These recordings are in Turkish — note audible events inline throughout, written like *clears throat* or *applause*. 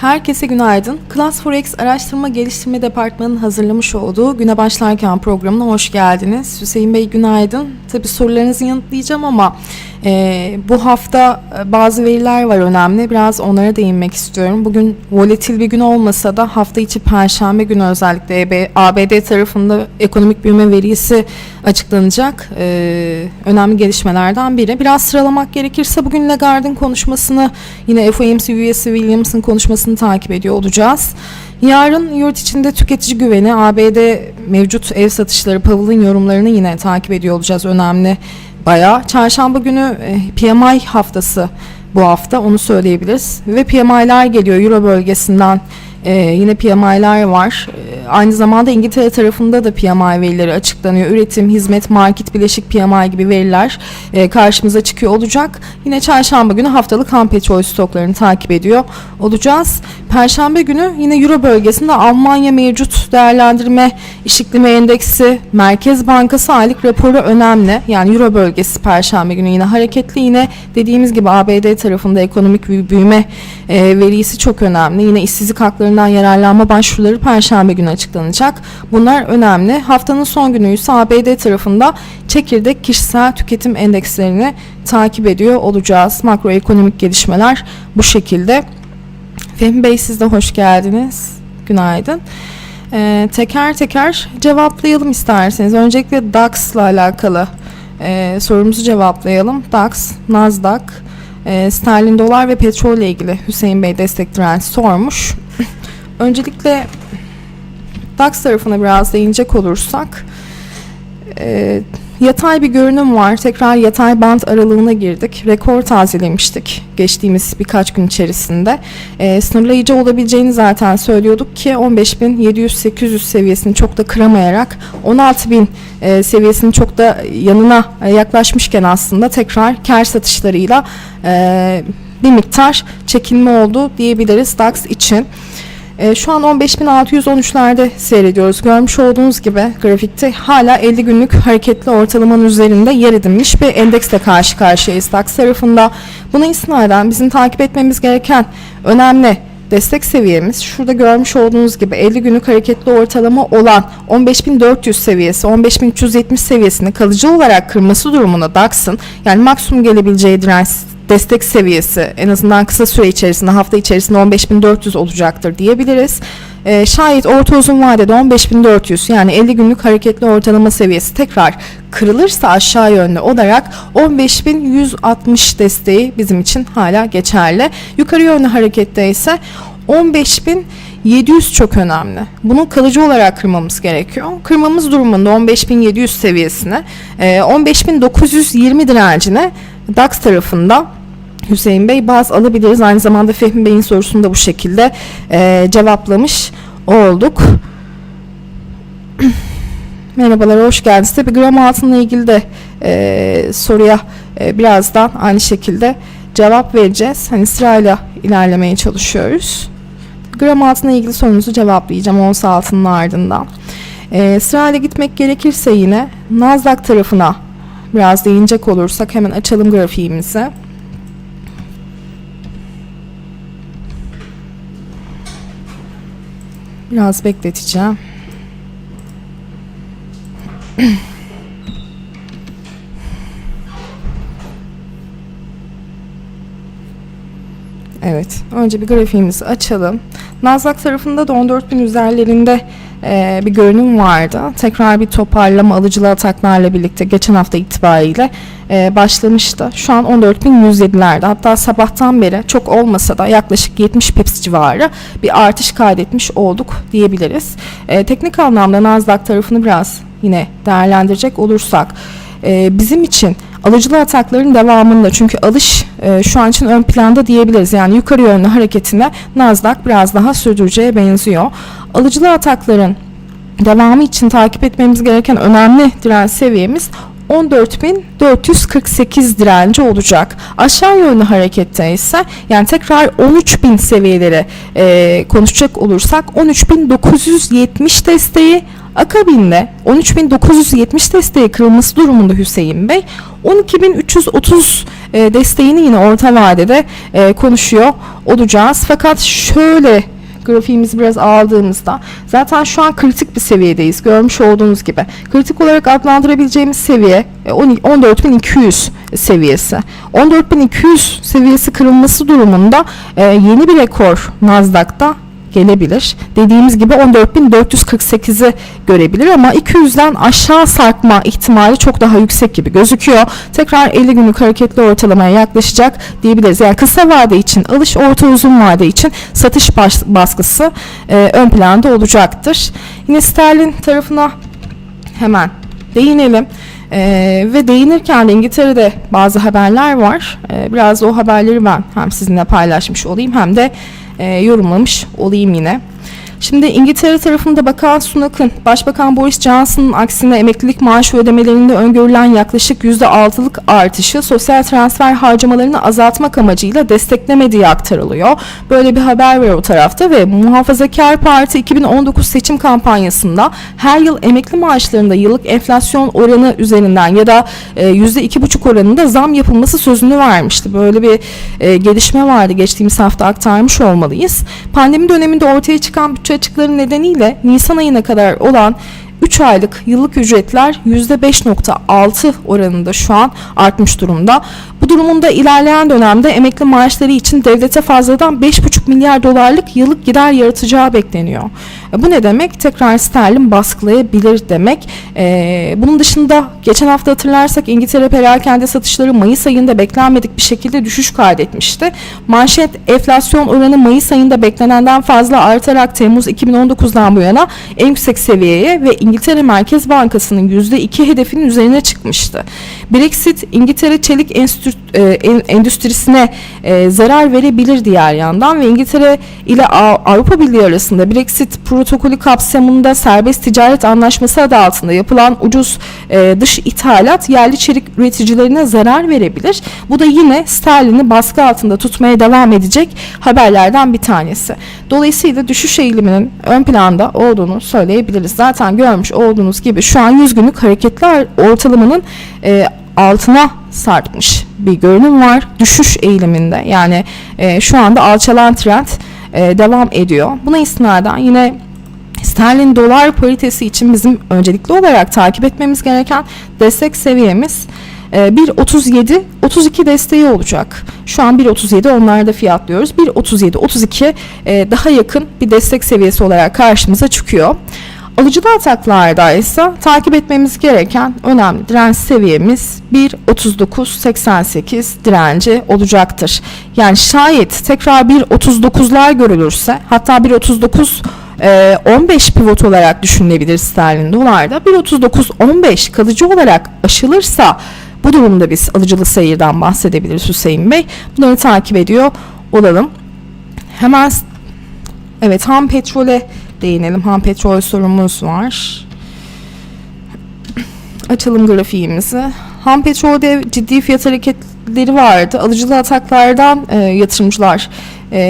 Herkese günaydın. Class Forex Araştırma Geliştirme Departmanı'nın hazırlamış olduğu Güne Başlarken programına hoş geldiniz. Hüseyin Bey günaydın. Tabi sorularınızı yanıtlayacağım ama e, bu hafta e, bazı veriler var önemli. Biraz onlara değinmek istiyorum. Bugün volatil bir gün olmasa da hafta içi Perşembe günü özellikle EB, ABD tarafında ekonomik büyüme verisi açıklanacak. E, önemli gelişmelerden biri. Biraz sıralamak gerekirse bugün Lagarde'ın konuşmasını yine FOMC üyesi Williams'ın konuşmasını takip ediyor olacağız. Yarın yurt içinde tüketici güveni, ABD mevcut ev satışları, Powell'ın yorumlarını yine takip ediyor olacağız. Önemli bayağı. Çarşamba günü e, PMI haftası bu hafta onu söyleyebiliriz. Ve PMI'ler geliyor Euro bölgesinden. e, yine PMI'ler var. E, aynı zamanda İngiltere tarafında da PMI verileri açıklanıyor. Üretim, hizmet, market, bileşik PMI gibi veriler karşımıza çıkıyor olacak. Yine çarşamba günü haftalık ham petrol stoklarını takip ediyor olacağız. Perşembe günü yine Euro bölgesinde Almanya mevcut değerlendirme iş iklimi endeksi Merkez Bankası aylık raporu önemli. Yani Euro bölgesi Perşembe günü yine hareketli. Yine dediğimiz gibi ABD tarafında ekonomik büyüme e, verisi çok önemli. Yine işsizlik haklarından yararlanma başvuruları Perşembe günü açıklanacak. Bunlar önemli. Haftanın son günü ise ABD tarafında çekirdek kişisel tüketim endekslerini takip ediyor olacağız. Makroekonomik gelişmeler bu şekilde. Fehmi Bey siz de hoş geldiniz. Günaydın. Ee, teker teker cevaplayalım isterseniz. Öncelikle DAX'la alakalı e, sorumuzu cevaplayalım. DAX, Nasdaq, e, sterlin dolar ve petrol ile ilgili Hüseyin Bey destek sormuş. *laughs* Öncelikle DAX tarafına biraz değinecek olursak e, yatay bir görünüm var. Tekrar yatay band aralığına girdik. Rekor tazelemiştik geçtiğimiz birkaç gün içerisinde. E, sınırlayıcı olabileceğini zaten söylüyorduk ki 15.700-800 seviyesini çok da kıramayarak 16.000 e, seviyesinin çok da yanına yaklaşmışken aslında tekrar kar satışlarıyla e, bir miktar çekilme oldu diyebiliriz DAX için. E, şu an 15.613'lerde seyrediyoruz. Görmüş olduğunuz gibi grafikte hala 50 günlük hareketli ortalamanın üzerinde yer edinmiş bir endeksle karşı karşıyayız DAX tarafında. Buna istinaden bizim takip etmemiz gereken önemli destek seviyemiz şurada görmüş olduğunuz gibi 50 günlük hareketli ortalama olan 15.400 seviyesi 15.370 seviyesini kalıcı olarak kırması durumunda DAX'ın yani maksimum gelebileceği direnç destek seviyesi en azından kısa süre içerisinde hafta içerisinde 15.400 olacaktır diyebiliriz. Ee, şayet orta uzun vadede 15.400 yani 50 günlük hareketli ortalama seviyesi tekrar kırılırsa aşağı yönlü olarak 15.160 desteği bizim için hala geçerli. Yukarı yönlü harekette ise 15.000 700 çok önemli. Bunu kalıcı olarak kırmamız gerekiyor. Kırmamız durumunda 15.700 seviyesine, e, 15.920 direncine DAX tarafında Hüseyin Bey baz alabiliriz. Aynı zamanda Fehmi Bey'in sorusunu da bu şekilde e, cevaplamış olduk. *clears throat* Merhabalar, hoş geldiniz. Tabii gram altınla ilgili de e, soruya e, birazdan aynı şekilde cevap vereceğiz. Hani sırayla ilerlemeye çalışıyoruz. Gram altınla ilgili sorunuzu cevaplayacağım ons altının ardından. E, sırayla gitmek gerekirse yine Nasdaq tarafına biraz değinecek olursak hemen açalım grafiğimizi. Biraz bekleteceğim. Evet. Önce bir grafiğimizi açalım. Nasdaq tarafında da 14.000 üzerlerinde e, bir görünüm vardı. Tekrar bir toparlama alıcılı ataklarla birlikte geçen hafta itibariyle e, başlamıştı. Şu an 14.107'lerde. Hatta sabahtan beri çok olmasa da yaklaşık 70 pips civarı bir artış kaydetmiş olduk diyebiliriz. E, teknik anlamda Nasdaq tarafını biraz yine değerlendirecek olursak e, bizim için alıcılı atakların devamında çünkü alış e, şu an için ön planda diyebiliriz. Yani yukarı yönlü hareketine Nasdaq biraz daha sürdüreceğe benziyor. Alıcılı atakların devamı için takip etmemiz gereken önemli direnç seviyemiz 14.448 direnci olacak. Aşağı yönlü harekette ise yani tekrar 13.000 seviyeleri e, konuşacak olursak 13.970 desteği akabinde 13.970 desteği kırılması durumunda Hüseyin Bey 12.330 e, desteğini yine orta vadede e, konuşuyor olacağız. Fakat şöyle grafiğimizi biraz aldığımızda zaten şu an kritik bir seviyedeyiz. Görmüş olduğunuz gibi. Kritik olarak adlandırabileceğimiz seviye e, 12 14.200 seviyesi. 14.200 seviyesi kırılması durumunda e, yeni bir rekor Nasdaq'ta gelebilir. Dediğimiz gibi 14.448'i görebilir ama 200'den aşağı sarkma ihtimali çok daha yüksek gibi gözüküyor. Tekrar 50 günlük hareketli ortalamaya yaklaşacak diyebiliriz. Yani kısa vade için alış, orta uzun vade için satış baskısı e, ön planda olacaktır. Yine sterlin tarafına hemen değinelim. Ee, ve değinirken de İngiltere'de bazı haberler var. Ee, biraz o haberleri ben hem sizinle paylaşmış olayım hem de yorumlamış olayım yine. Şimdi İngiltere tarafında Bakan Sunak'ın Başbakan Boris Johnson'ın aksine emeklilik maaşı ödemelerinde öngörülen yaklaşık %6'lık artışı sosyal transfer harcamalarını azaltmak amacıyla desteklemediği aktarılıyor. Böyle bir haber var o tarafta ve Muhafazakar Parti 2019 seçim kampanyasında her yıl emekli maaşlarında yıllık enflasyon oranı üzerinden ya da e, %2,5 oranında zam yapılması sözünü vermişti. Böyle bir e, gelişme vardı geçtiğimiz hafta aktarmış olmalıyız. Pandemi döneminde ortaya çıkan bütçe açıkları nedeniyle Nisan ayına kadar olan 3 aylık yıllık ücretler %5.6 oranında şu an artmış durumda. Bu durumunda ilerleyen dönemde emekli maaşları için devlete fazladan 5,5 milyar dolarlık yıllık gider yaratacağı bekleniyor. E, Bu ne demek? Tekrar sterlin baskılayabilir demek. E, bunun dışında geçen hafta hatırlarsak İngiltere perakende satışları Mayıs ayında beklenmedik bir şekilde düşüş kaydetmişti. Manşet enflasyon oranı Mayıs ayında beklenenden fazla artarak Temmuz 2019'dan bu yana en yüksek seviyeye ve İngiltere Merkez Bankası'nın %2 hedefinin üzerine çıkmıştı. Brexit İngiltere çelik e, en- endüstrisine e, zarar verebilir diğer yandan ve İngiltere ile Avrupa Birliği arasında Brexit protokolü kapsamında serbest ticaret anlaşması adı altında yapılan ucuz e, dış ithalat yerli çelik üreticilerine zarar verebilir. Bu da yine sterlini baskı altında tutmaya devam edecek haberlerden bir tanesi. Dolayısıyla düşüş eğiliminin ön planda olduğunu söyleyebiliriz. Zaten görmüş olduğunuz gibi şu an 100 günlük hareketler ortalamanın e, altına sarkmış bir görünüm var. Düşüş eğiliminde yani e, şu anda alçalan trend e, devam ediyor. Buna istinaden yine sterlin dolar paritesi için bizim öncelikli olarak takip etmemiz gereken destek seviyemiz e, 1.37 32 desteği olacak. Şu an 1.37 onlarda fiyatlıyoruz. 1.37 32 e, daha yakın bir destek seviyesi olarak karşımıza çıkıyor. Alıcılı ataklarda ise takip etmemiz gereken önemli direnç seviyemiz 1.39.88 direnci olacaktır. Yani şayet tekrar 1.39'lar görülürse hatta 1.39 e, 15 pivot olarak düşünülebilir sterlin dolarda 1.39-15 kalıcı olarak aşılırsa bu durumda biz alıcılı seyirden bahsedebiliriz Hüseyin Bey. Bunları takip ediyor olalım. Hemen evet ham petrole değinelim. Ham petrol sorumuz var. Açalım grafiğimizi. Ham petrolde ciddi fiyat hareketleri vardı. Alıcılı ataklardan e, yatırımcılar e,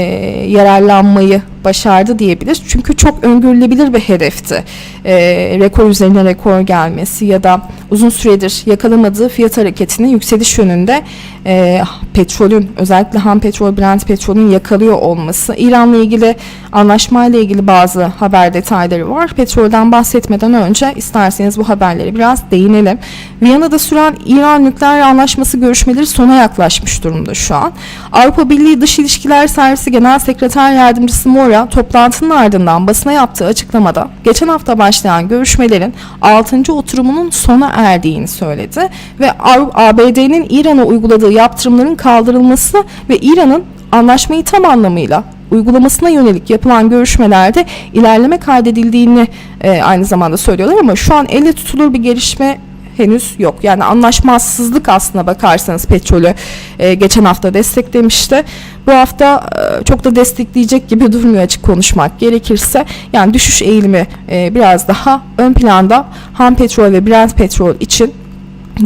yararlanmayı başardı diyebiliriz. Çünkü çok öngörülebilir bir hedefti. E, rekor üzerine rekor gelmesi ya da uzun süredir yakalamadığı fiyat hareketinin yükseliş yönünde e, petrolün özellikle ham petrol, Brent petrolün yakalıyor olması. İran'la ilgili anlaşmayla ilgili bazı haber detayları var. Petrolden bahsetmeden önce isterseniz bu haberleri biraz değinelim. Viyana'da süren İran nükleer anlaşması görüşmeleri sona yaklaşmış durumda şu an. Avrupa Birliği Dış İlişkiler Servisi Genel Sekreter Yardımcısı Mora toplantının ardından basına yaptığı açıklamada geçen hafta başlayan görüşmelerin 6. oturumunun sona erdiğini söyledi ve ABD'nin İran'a uyguladığı yaptırımların kaldırılması ve İran'ın anlaşmayı tam anlamıyla uygulamasına yönelik yapılan görüşmelerde ilerleme kaydedildiğini e, aynı zamanda söylüyorlar ama şu an elle tutulur bir gelişme henüz yok. Yani anlaşmazsızlık aslına bakarsanız petrolü e, geçen hafta desteklemişti. Bu hafta e, çok da destekleyecek gibi *laughs* durmuyor açık konuşmak gerekirse. Yani düşüş eğilimi e, biraz daha ön planda ham petrol ve Brent petrol için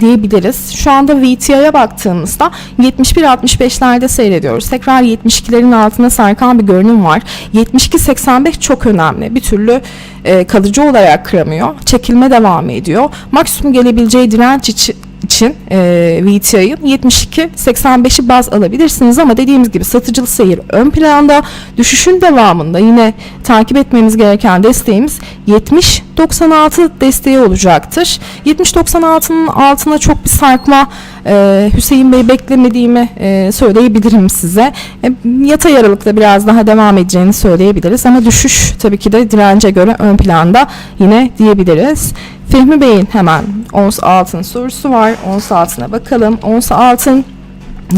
diyebiliriz. Şu anda VTI'ye baktığımızda 71-65'lerde seyrediyoruz. Tekrar 72'lerin altına sarkan bir görünüm var. 72-85 çok önemli. Bir türlü e, kalıcı olarak kıramıyor. Çekilme devam ediyor. Maksimum gelebileceği direnç için için e, VTI'nin 72-85'i baz alabilirsiniz ama dediğimiz gibi satıcılı seyir ön planda düşüşün devamında yine takip etmemiz gereken desteğimiz 70-96 desteği olacaktır. 70-96'nın altına çok bir sarkma e, Hüseyin Bey beklemediğimi e, söyleyebilirim size. E, yatay aralıkta biraz daha devam edeceğini söyleyebiliriz ama düşüş tabii ki de dirence göre ön planda yine diyebiliriz. Fehmi Bey'in hemen ons altın sorusu var. Ons altına bakalım. Ons altın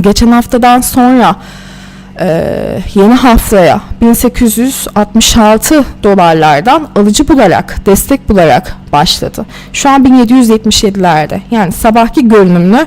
geçen haftadan sonra e, yeni haftaya 1866 dolarlardan alıcı bularak, destek bularak başladı. Şu an 1777'lerde. Yani sabahki görünümünü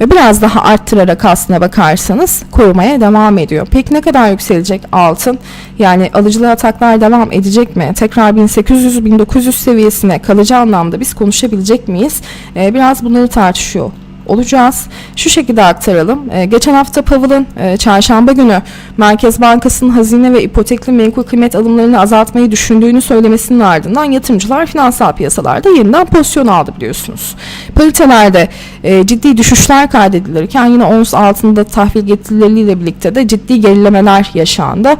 biraz daha arttırarak aslına bakarsanız korumaya devam ediyor. Peki ne kadar yükselecek altın? Yani alıcılı ataklar devam edecek mi? Tekrar 1800-1900 seviyesine kalıcı anlamda biz konuşabilecek miyiz? Ee, biraz bunları tartışıyor olacağız. Şu şekilde aktaralım. Ee, geçen hafta Powell'ın e, çarşamba günü Merkez Bankası'nın hazine ve ipotekli menkul kıymet alımlarını azaltmayı düşündüğünü söylemesinin ardından yatırımcılar finansal piyasalarda yeniden pozisyon aldı biliyorsunuz. Paritelerde e, ciddi düşüşler kaydedilirken yine ons altında tahvil getirileriyle birlikte de ciddi gerilemeler yaşandı.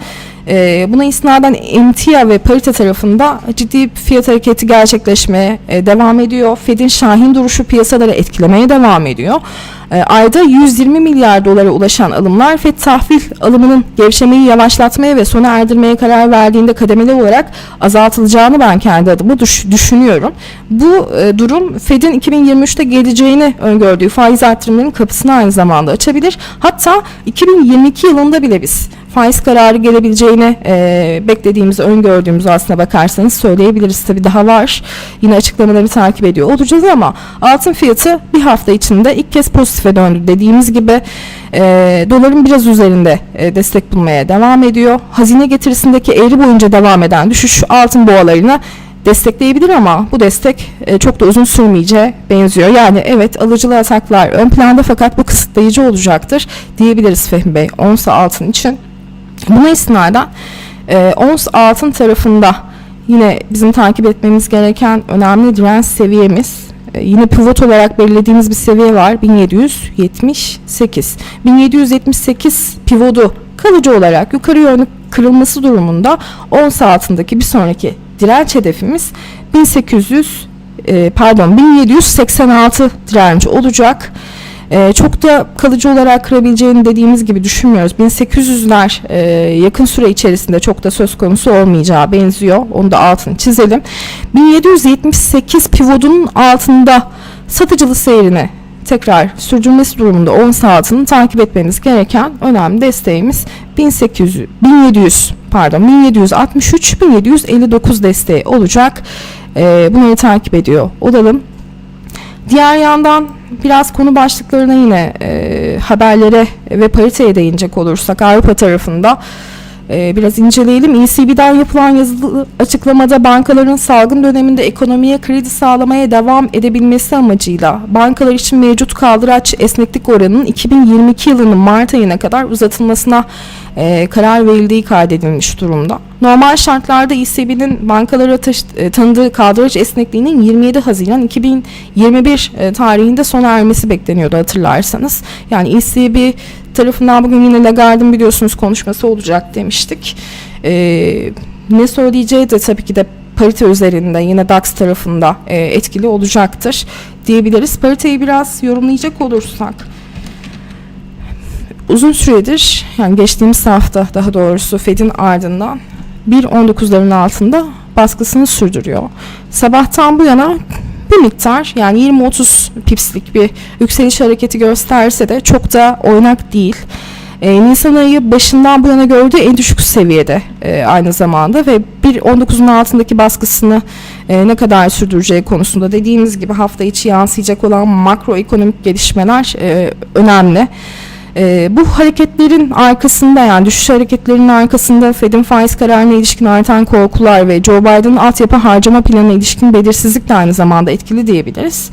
E, buna isnaden emtia ve parite tarafında ciddi fiyat hareketi gerçekleşmeye e, devam ediyor. Fed'in şahin duruşu piyasaları etkilemeye devam ediyor. E, ayda 120 milyar dolara ulaşan alımlar FED tahvil alımının gevşemeyi yavaşlatmaya ve sona erdirmeye karar verdiğinde kademeli olarak azaltılacağını ben kendi adıma düş- düşünüyorum. Bu e, durum Fed'in 2023'te geleceğini öngördüğü faiz artırımlarının kapısını aynı zamanda açabilir. Hatta 2022 yılında bile biz faiz kararı gelebileceğini e, beklediğimiz, öngördüğümüz aslına bakarsanız söyleyebiliriz. Tabii daha var. Yine açıklamaları takip ediyor olacağız ama altın fiyatı bir hafta içinde ilk kez pozitife döndü. Dediğimiz gibi e, doların biraz üzerinde e, destek bulmaya devam ediyor. Hazine getirisindeki eğri boyunca devam eden düşüş altın boğalarına destekleyebilir ama bu destek e, çok da uzun sürmeyeceğe benziyor. Yani evet alıcılı ataklar ön planda fakat bu kısıtlayıcı olacaktır diyebiliriz Fehmi Bey. Onsa altın için Buna istinaden e, ons altın tarafında yine bizim takip etmemiz gereken önemli direnç seviyemiz yine pivot olarak belirlediğimiz bir seviye var 1778. 1778 pivotu kalıcı olarak yukarı yönlü kırılması durumunda ons altındaki bir sonraki direnç hedefimiz 1800 e, pardon 1786 direnci olacak. Ee, çok da kalıcı olarak kırabileceğini dediğimiz gibi düşünmüyoruz. 1800'ler e, yakın süre içerisinde çok da söz konusu olmayacağı benziyor. Onu da altını çizelim. 1778 pivotun altında satıcılı seyrini tekrar sürdürmesi durumunda ons altını takip etmeniz gereken önemli desteğimiz 1800 1700 pardon 1763 1759 desteği olacak. Ee, bunları takip ediyor olalım. Diğer yandan biraz konu başlıklarına yine e, haberlere ve pariteye değinecek olursak Avrupa tarafında e, biraz inceleyelim. ECB'den yapılan yazılı açıklamada bankaların salgın döneminde ekonomiye kredi sağlamaya devam edebilmesi amacıyla bankalar için mevcut kaldıraç esneklik oranının 2022 yılının Mart ayına kadar uzatılmasına e, karar verildiği kaydedilmiş durumda. Normal şartlarda ECB'nin bankalara taşı- e, tanıdığı kaldıraç esnekliğinin 27 Haziran 2021 e, tarihinde sona ermesi bekleniyordu hatırlarsanız. Yani ECB tarafından bugün yine Lagarde'ın biliyorsunuz konuşması olacak demiştik. E, ne söyleyeceği de tabii ki de parite üzerinde yine DAX tarafında e, etkili olacaktır diyebiliriz. Pariteyi biraz yorumlayacak olursak uzun süredir yani geçtiğimiz hafta daha doğrusu Fed'in ardından 1.19'ların altında baskısını sürdürüyor. Sabahtan bu yana bir miktar yani 20-30 pipslik bir yükseliş hareketi gösterse de çok da oynak değil. E, Nisan ayı başından bu yana gördüğü en düşük seviyede e, aynı zamanda ve 1.19'un altındaki baskısını e, ne kadar sürdüreceği konusunda dediğimiz gibi hafta içi yansıyacak olan makroekonomik gelişmeler e, önemli. E, bu hareketlerin arkasında yani düşüş hareketlerinin arkasında Fed'in faiz kararına ilişkin artan korkular ve Joe Biden'ın altyapı harcama planına ilişkin belirsizlik de aynı zamanda etkili diyebiliriz.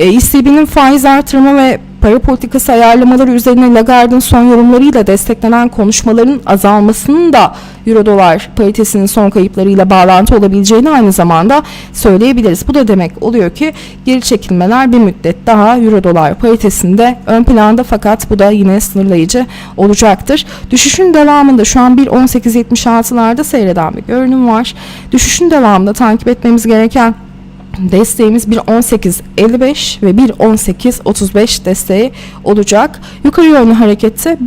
E, faiz artırma ve para politikası ayarlamaları üzerine Lagarde'ın son yorumlarıyla desteklenen konuşmaların azalmasının da Euro dolar paritesinin son kayıplarıyla bağlantı olabileceğini aynı zamanda söyleyebiliriz. Bu da demek oluyor ki geri çekilmeler bir müddet daha Euro dolar paritesinde ön planda fakat bu da yine sınırlayıcı olacaktır. Düşüşün devamında şu an 1.1876'larda seyreden bir görünüm var. Düşüşün devamında takip etmemiz gereken Desteğimiz 1.18.55 ve 1.18.35 desteği olacak. Yukarı yönlü harekette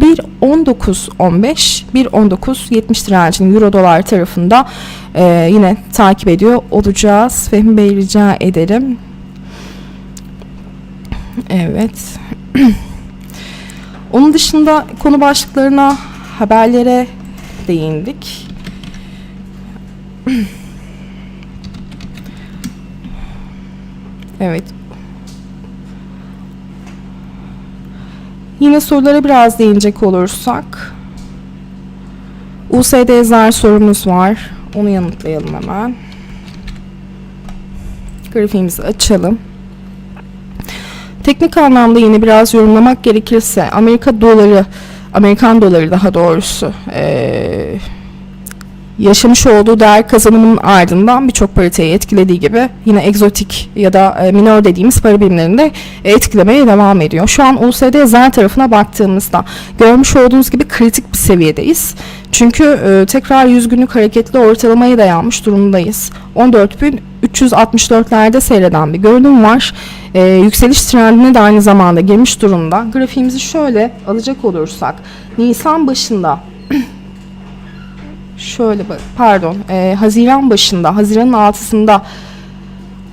1.19.15, 1.19.70 direncini Euro dolar tarafında e, yine takip ediyor olacağız. Fehmi Bey rica ederim. Evet. *clears throat* Onun dışında konu başlıklarına, haberlere değindik. *clears throat* Evet. Yine sorulara biraz değinecek olursak. USD zar sorumuz var. Onu yanıtlayalım hemen. Grafiğimizi açalım. Teknik anlamda yine biraz yorumlamak gerekirse Amerika doları, Amerikan doları daha doğrusu eee yaşamış olduğu değer kazanımının ardından birçok pariteyi etkilediği gibi yine egzotik ya da e, minor dediğimiz para birimlerini de e, etkilemeye devam ediyor. Şu an USD zer tarafına baktığımızda görmüş olduğunuz gibi kritik bir seviyedeyiz. Çünkü e, tekrar 100 günlük hareketli ortalamayı dayanmış durumdayız. 14.364'lerde seyreden bir görünüm var. E, yükseliş trendine de aynı zamanda girmiş durumda. Grafiğimizi şöyle alacak olursak Nisan başında *clears throat* şöyle bak pardon e, Haziran başında Haziran'ın 6'sında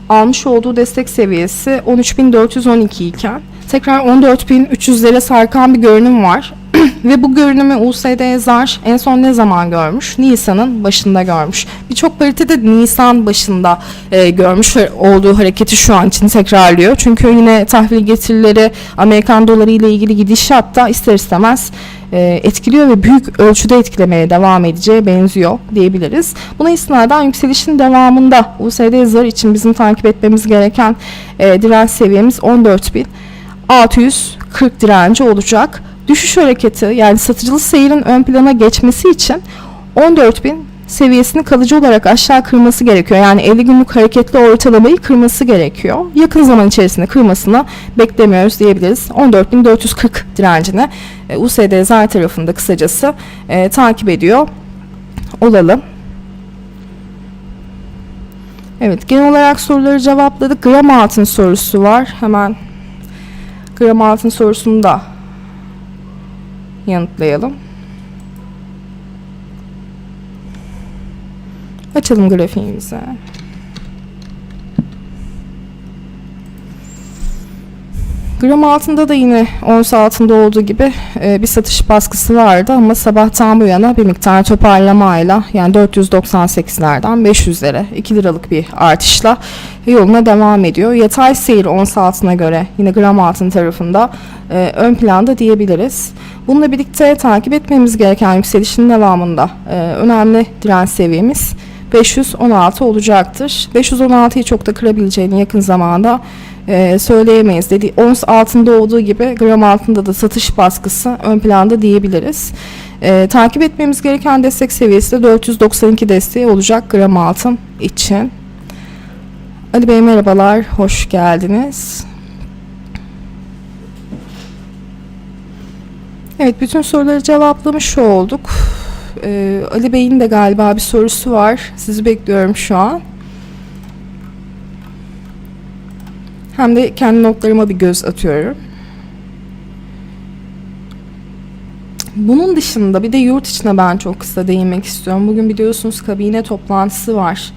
almış olduğu destek seviyesi 13.412 iken tekrar 14.300'lere sarkan bir görünüm var. *clears throat* Ve bu görünümü USD zar en son ne zaman görmüş? Nisan'ın başında görmüş. Birçok paritede Nisan başında e, görmüş olduğu hareketi şu an için tekrarlıyor. Çünkü yine tahvil getirileri Amerikan doları ile ilgili gidişatta ister istemez e, etkiliyor ve büyük ölçüde etkilemeye devam edeceğe benziyor diyebiliriz. Buna istinaden yükselişin devamında USD zar için bizim takip etmemiz gereken e, direnç seviyemiz 14.640 direnci olacak. Düşüş hareketi yani satıcılı seyirin ön plana geçmesi için 14.000 seviyesini kalıcı olarak aşağı kırması gerekiyor. Yani 50 günlük hareketli ortalamayı kırması gerekiyor. Yakın zaman içerisinde kırmasını beklemiyoruz diyebiliriz. 14.440 direncini e, USD zar tarafında kısacası e, takip ediyor olalım. Evet genel olarak soruları cevapladık. Gram altın sorusu var. Hemen gram altın sorusunu da yanıtlayalım. Açalım grafiğimizi. Gram altında da yine ons altında olduğu gibi e, bir satış baskısı vardı ama sabahtan bu yana bir miktar toparlamayla yani 498'lerden 500'lere 2 liralık bir artışla yoluna devam ediyor. Yatay seyir ons altına göre yine gram altın tarafında e, ön planda diyebiliriz. Bununla birlikte takip etmemiz gereken yükselişin devamında e, önemli direnç seviyemiz 516 olacaktır. 516'yı çok da kırabileceğini yakın zamanda e, söyleyemeyiz. Dedi ons altında olduğu gibi gram altında da satış baskısı ön planda diyebiliriz. Ee, takip etmemiz gereken destek seviyesi de 492 desteği olacak gram altın için. Ali Bey merhabalar, hoş geldiniz. Evet, bütün soruları cevaplamış olduk. Ee, Ali Bey'in de galiba bir sorusu var. Sizi bekliyorum şu an. Hem de kendi notlarıma bir göz atıyorum. Bunun dışında bir de yurt içine ben çok kısa değinmek istiyorum. Bugün biliyorsunuz kabine toplantısı var.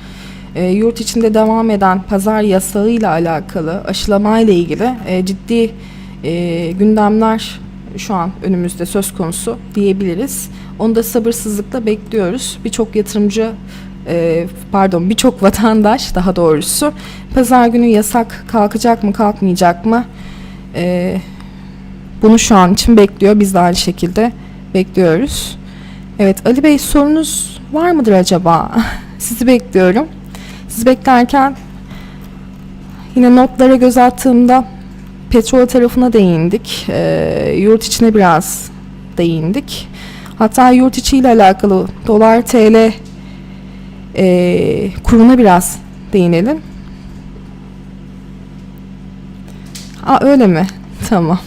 E, yurt içinde devam eden pazar yasağıyla alakalı, aşılamayla ilgili e, ciddi e, gündemler şu an önümüzde söz konusu diyebiliriz. Onu da sabırsızlıkla bekliyoruz. Birçok yatırımcı, e, pardon birçok vatandaş daha doğrusu pazar günü yasak kalkacak mı kalkmayacak mı e, bunu şu an için bekliyor. Biz de aynı şekilde bekliyoruz. Evet Ali Bey sorunuz var mıdır acaba? *laughs* Sizi bekliyorum. Sizi beklerken yine notlara göz attığımda petrol tarafına değindik. Ee, yurt içine biraz değindik. Hatta yurt içi ile alakalı dolar TL e, kuruna biraz değinelim. Aa öyle mi? *laughs* Tamam.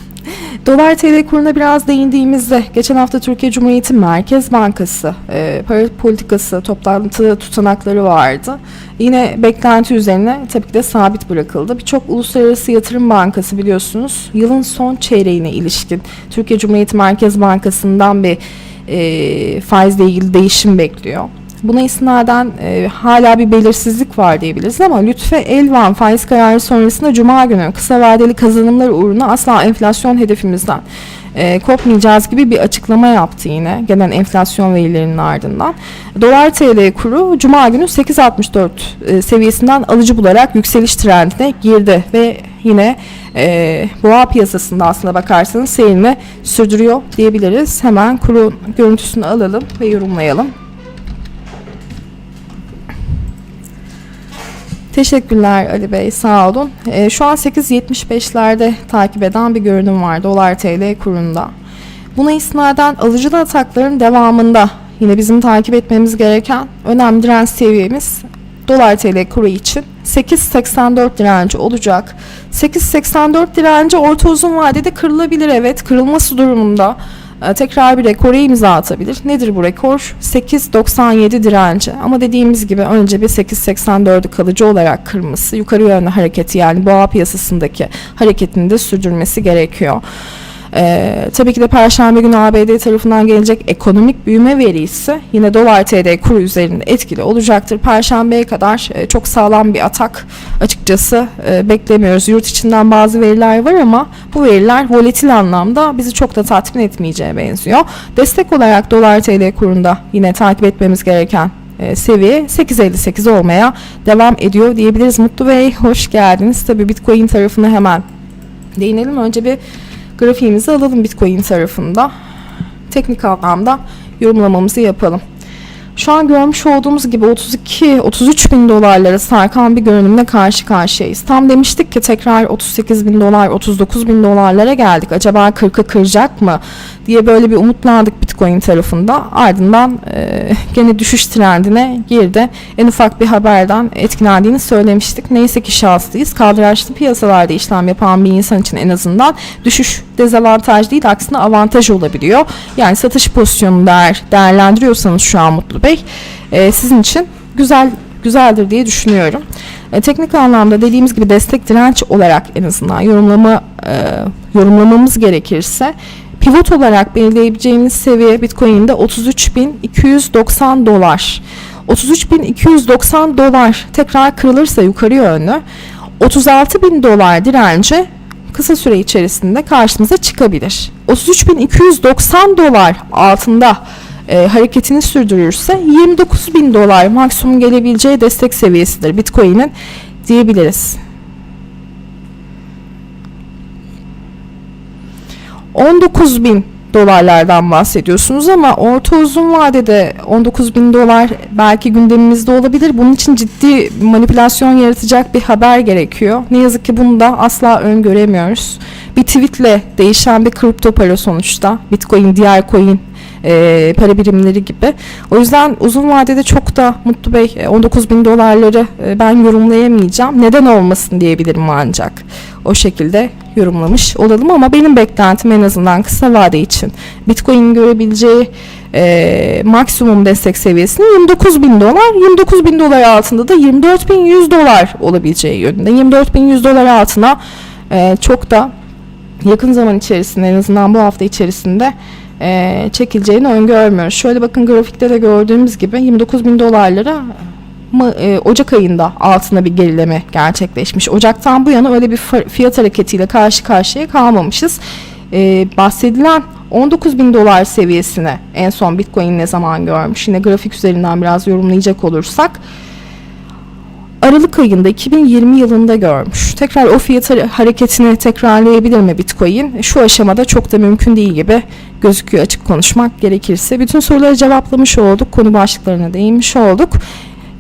Dolar TL kuruna biraz değindiğimizde geçen hafta Türkiye Cumhuriyeti Merkez Bankası e, para politikası toplantı tutanakları vardı. Yine beklenti üzerine tabii ki de sabit bırakıldı. Birçok uluslararası yatırım bankası biliyorsunuz yılın son çeyreğine ilişkin Türkiye Cumhuriyeti Merkez Bankası'ndan bir e, faizle ilgili değişim bekliyor. Buna istinaden e, hala bir belirsizlik var diyebiliriz ama Lütfe Elvan faiz kararı sonrasında Cuma günü kısa vadeli kazanımlar uğruna asla enflasyon hedefimizden e, kopmayacağız gibi bir açıklama yaptı yine gelen enflasyon verilerinin ardından. Dolar TL kuru Cuma günü 8.64 e, seviyesinden alıcı bularak yükseliş trendine girdi ve yine e, boğa piyasasında aslında bakarsanız seyrini sürdürüyor diyebiliriz. Hemen kuru görüntüsünü alalım ve yorumlayalım. Teşekkürler Ali Bey, sağ olun. Ee, şu an 8.75'lerde takip eden bir görünüm var dolar TL kurunda. Buna istinaden alıcılı atakların devamında yine bizim takip etmemiz gereken önemli direnç seviyemiz dolar TL kuru için 8.84 direnci olacak. 8.84 direnci orta uzun vadede kırılabilir evet. Kırılması durumunda e, tekrar bir rekora imza atabilir. Nedir bu rekor? 8.97 direnci. Ama dediğimiz gibi önce bir 8.84'ü kalıcı olarak kırması, yukarı yönlü hareketi yani boğa piyasasındaki hareketini de sürdürmesi gerekiyor. Ee, tabii ki de Perşembe günü ABD tarafından gelecek ekonomik büyüme verisi yine dolar TL kuru üzerinde etkili olacaktır. Perşembeye kadar e, çok sağlam bir atak açıkçası e, beklemiyoruz. Yurt içinden bazı veriler var ama bu veriler volatil anlamda bizi çok da tatmin etmeyeceğe benziyor. Destek olarak dolar TL kurunda yine takip etmemiz gereken e, seviye 8.58 olmaya devam ediyor diyebiliriz. Mutlu Bey hoş geldiniz. Tabii Bitcoin tarafına hemen değinelim. Önce bir grafiğimizi alalım Bitcoin tarafında. Teknik anlamda yorumlamamızı yapalım. Şu an görmüş olduğumuz gibi 32-33 bin dolarlara sarkan bir görünümle karşı karşıyayız. Tam demiştik ki tekrar 38 bin dolar, 39 bin dolarlara geldik. Acaba 40'ı kıracak mı diye böyle bir umutlandık Bitcoin tarafında. Ardından e, *laughs* gene düşüş trendine girdi. En ufak bir haberden etkilendiğini söylemiştik. Neyse ki şanslıyız. Kaldıraçlı piyasalarda işlem yapan bir insan için en azından düşüş dezavantaj değil aksine avantaj olabiliyor. Yani satış pozisyonunu değer, değerlendiriyorsanız şu an Mutlu Bey e, sizin için güzel güzeldir diye düşünüyorum. E, teknik anlamda dediğimiz gibi destek direnç olarak en azından yorumlama e, yorumlamamız gerekirse pivot olarak belirleyebileceğimiz seviye Bitcoin'de 33.290 dolar. 33.290 dolar tekrar kırılırsa yukarı yönlü 36.000 dolar direnci kısa süre içerisinde karşımıza çıkabilir. 33.290 dolar altında e, hareketini sürdürürse 29 bin dolar maksimum gelebileceği destek seviyesidir Bitcoin'in diyebiliriz. 19 bin dolarlardan bahsediyorsunuz ama orta uzun vadede 19 bin dolar belki gündemimizde olabilir. Bunun için ciddi manipülasyon yaratacak bir haber gerekiyor. Ne yazık ki bunu da asla öngöremiyoruz. Bir tweetle değişen bir kripto para sonuçta. Bitcoin, diğer coin e, para birimleri gibi. O yüzden uzun vadede çok da Mutlu Bey e, 19 bin dolarları e, ben yorumlayamayacağım. Neden olmasın diyebilirim ancak. O şekilde yorumlamış olalım ama benim beklentim en azından kısa vade için Bitcoin'in görebileceği e, maksimum destek seviyesini 29 bin dolar, 29 bin dolar altında da 24 bin 100 dolar olabileceği yönünde. 24 bin 100 dolar altına e, çok da yakın zaman içerisinde en azından bu hafta içerisinde e, çekileceğini öngörmüyoruz. Şöyle bakın grafikte de gördüğümüz gibi 29 bin dolarlara mı, e, Ocak ayında altına bir gerileme gerçekleşmiş. Ocaktan bu yana öyle bir fiyat hareketiyle karşı karşıya kalmamışız. E, bahsedilen 19 bin dolar seviyesine en son Bitcoin ne zaman görmüş? Yine grafik üzerinden biraz yorumlayacak olursak Aralık ayında 2020 yılında görmüş. Tekrar o fiyat hare- hareketini tekrarlayabilir mi Bitcoin? Şu aşamada çok da mümkün değil gibi gözüküyor açık konuşmak gerekirse. Bütün soruları cevaplamış olduk. Konu başlıklarına değinmiş olduk.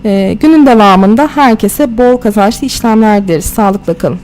Ee, günün devamında herkese bol kazançlı işlemler dileriz. Sağlıkla kalın.